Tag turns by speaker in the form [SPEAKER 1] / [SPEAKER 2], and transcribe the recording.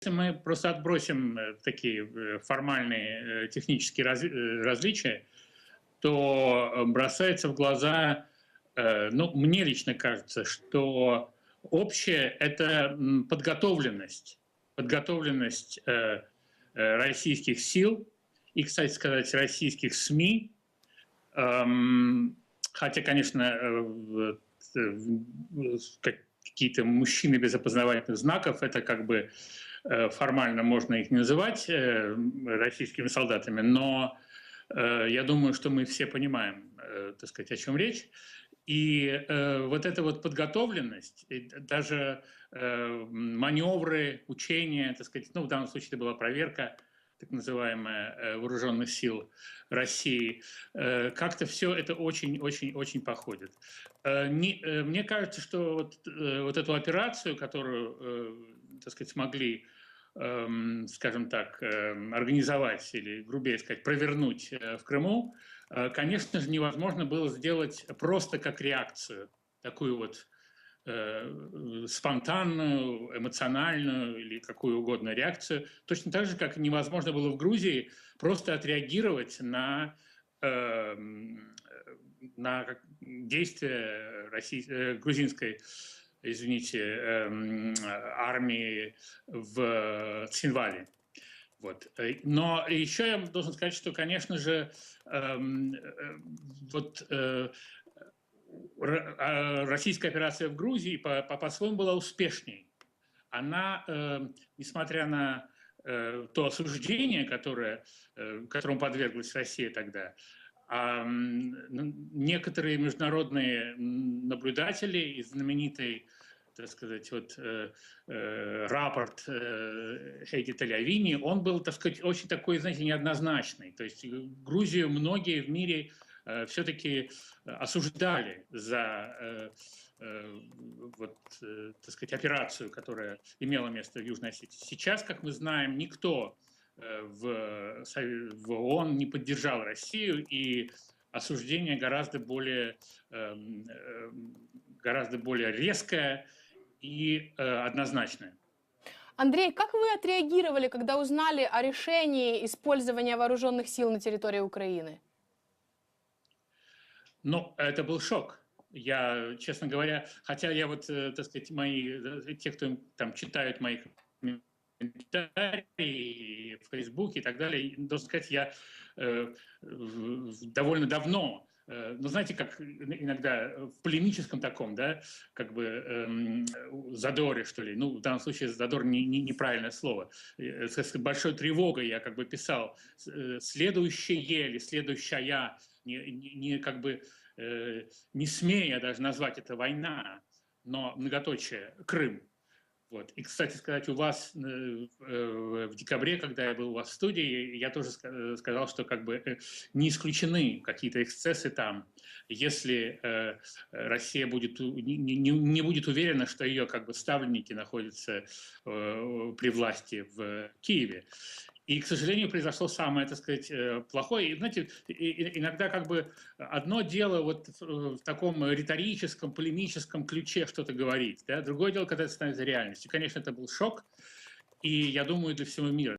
[SPEAKER 1] если мы просто отбросим э, такие э, формальные э, технические различия, то бросается в глаза, ну, мне лично кажется, что общее – это подготовленность, подготовленность российских сил и, кстати сказать, российских СМИ, эм, хотя, конечно, какие-то мужчины без опознавательных знаков, это как бы Э, формально можно их не называть э, российскими солдатами, но э, я думаю, что мы все понимаем, так сказать, о чем речь. И вот эта вот подготовленность, даже маневры, учения, так сказать, ну, в данном случае это была проверка, так называемая вооруженных сил России, как-то все это очень-очень-очень походит. Мне кажется, что вот, вот эту операцию, которую так сказать, смогли эм, скажем так, эм, организовать или, грубее сказать, провернуть э, в Крыму, э, конечно же, невозможно было сделать просто как реакцию, такую вот э, спонтанную, эмоциональную или какую угодно реакцию, точно так же, как невозможно было в Грузии просто отреагировать на, эм, на действия российской, грузинской извините, эм, армии в Цинвале. Вот. Но еще я должен сказать, что, конечно же, эм, э, вот э, российская операция в Грузии по-своему была успешней. Она, эм, несмотря на э, то осуждение, которое, которому подверглась Россия тогда, а некоторые международные наблюдатели из знаменитой так сказать, вот э, э, рапорт э, Хейди Телявини, он был, так сказать, очень такой, знаете, неоднозначный. То есть Грузию многие в мире э, все-таки осуждали за э, э, вот, э, так сказать, операцию, которая имела место в Южной Осетии. Сейчас, как мы знаем, никто Э, в, ООН не поддержал Россию, и осуждение гораздо более, гораздо более резкое и э, однозначное.
[SPEAKER 2] Андрей, как вы отреагировали, когда узнали о решении использования вооруженных сил на территории Украины?
[SPEAKER 1] Ну, это был шок. Я, честно говоря, хотя я вот, э, так сказать, мои, те, кто там читают моих комментарии в Фейсбуке и так далее. Должен сказать, я э, довольно давно э, ну, знаете, как иногда в полемическом таком, да, как бы эм, задоре, что ли, ну, в данном случае задор не, не, неправильное слово, э, с большой тревогой я как бы писал э, следующее или следующая, не, не, как бы, э, не смея даже назвать это война, но многоточие, Крым, вот. И, кстати сказать, у вас э, э, в декабре, когда я был у вас в студии, я тоже э, сказал, что как бы не исключены какие-то эксцессы там, если Россия будет, не, не, не будет уверена, что ее как бы ставленники находятся при власти в Киеве. И, к сожалению, произошло самое, так сказать, э, плохое. И, знаете, иногда как бы одно дело вот в таком риторическом, полемическом ключе что-то говорить, да? другое дело, когда это становится реальностью. Конечно, это был шок, и я думаю, для всего мира.